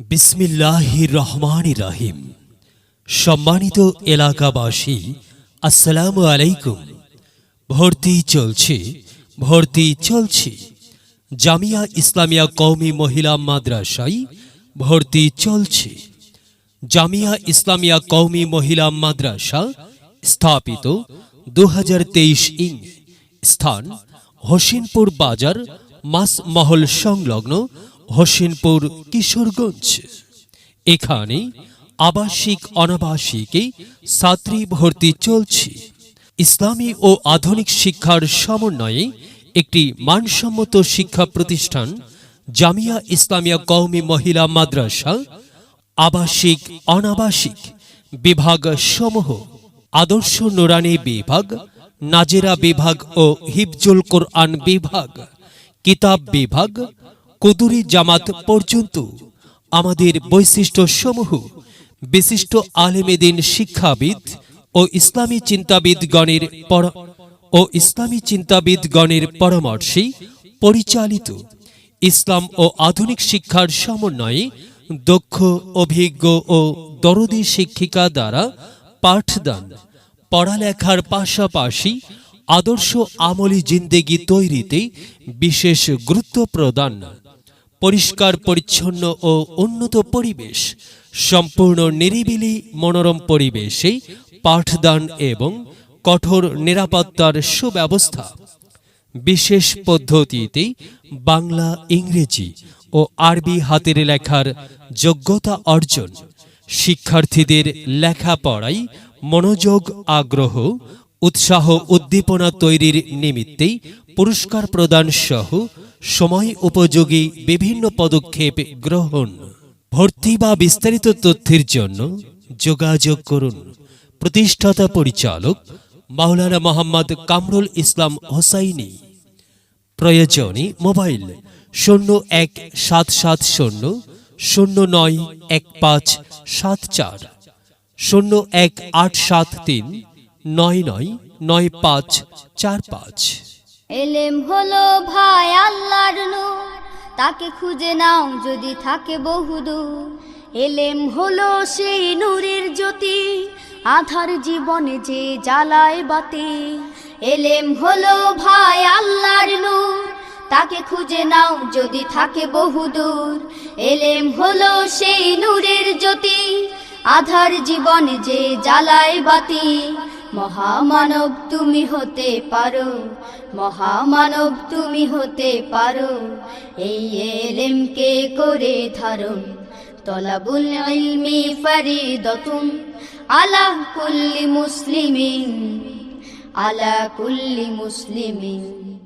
বিসমিল্লাহির রহমান রাহিম। সম্মানিত এলাকাবাসী, আসসালামু আলাইকুম। ভর্তি চলছে ভর্তি চলছে। জামিয়া ইসলামিয়া কওমি মহিলা মাদ্রাসায় ভর্তি চলছে। জামিয়া ইসলামিয়া কওমি মহিলা মাদ্রাসা স্থাপিত দু হাজার তেইশ ইং স্থান হোসেনপুর বাজার মাস মহল সংলগ্ন হোসেনপুর, কিশোরগঞ্জ। এখানে আবাসিক অনাবাসিকে ছাত্রী ভর্তি চলছে। ইসলামী ও আধুনিক শিক্ষার সমন্বয়ে একটি মানসম্মত শিক্ষা প্রতিষ্ঠান, জামিয়া ইসলামিয়া কওমি মহিলা মাদ্রাসা, আবাসিক, অনাবাসিক বিভাগ সমূহ, আদর্শ নুরানি বিভাগ, নাজেরা বিভাগ ও হিফজুল কোরআন বিভাগ, কিতাব বিভাগ কুদুরি জামাত পর্যন্ত। আমাদের বৈশিষ্ট্য সমূহ বিশিষ্ট আলেমেদিন শিক্ষাবিদ ও ইসলামী চিন্তাবিদগণের ও ইসলামী চিন্তাবিদগণের পরামর্শে পরিচালিত ইসলাম ও আধুনিক শিক্ষার সমন্বয়ে দক্ষ, অভিজ্ঞ ও দরদি শিক্ষিকা দ্বারা পাঠদান, পড়ালেখার পাশাপাশি আদর্শ আমলি জিন্দেগি তৈরিতে বিশেষ গুরুত্ব প্রদান। পরিষ্কার, পরিচ্ছন্ন ও উন্নত পরিবেশ, সম্পূর্ণ নিরিবিলি মনোরম পরিবেশে পাঠদান এবং কঠোর নিরাপত্তার সুব্যবস্থা। বিশেষ পদ্ধতিতে বাংলা, ইংরেজি ও আরবি হাতের লেখার যোগ্যতা অর্জন। শিক্ষার্থীদের লেখাপড়ায় মনোযোগ, আগ্রহ, উৎসাহ উদ্দীপনা তৈরির নিমিত্তেই পুরস্কার প্রদান সহ সময় উপযোগী বিভিন্ন পদক্ষেপ গ্রহণ। ভর্তি বা বিস্তারিত তথ্যের জন্য যোগাযোগ করুন। প্রতিষ্ঠাতা পরিচালক মাওলানা মোহাম্মদ কামরুল ইসলাম হোসাইনি। প্রয়োজনে মোবাইল শূন্য এক সাত সাত শূন্য শূন্য নয় এক পাঁচ সাত চার। শূন্য এক আট সাত তিন, নয় নয় নয় পাঁচ চার পাঁচ। এলেম হলো ভাই আল্লাহর নূর। তাকে খুঁজে নাও যদি থাকে বহুদূর এলেম হলো সেই নূরের জ্যোতি। আধার জীবনে যে জ্বালায় বাতি। এলেম হলো ভাই আল্লাহর নূর। তাকে খুঁজে নাও যদি থাকে বহুদূর এলেম হলো সেই নূরের জ্যোতি। আধার জীবনে যে জ্বালায় বাতি। মহামানব তুমি হতে পারো, মহামানব তুমি হতে পারো। এই এলেমকে করে ধারণ, তলাবুল ইলমি দতুম আলা কুল্লি মুসলিমিন, আলা কুল্লি মুসলিমিন।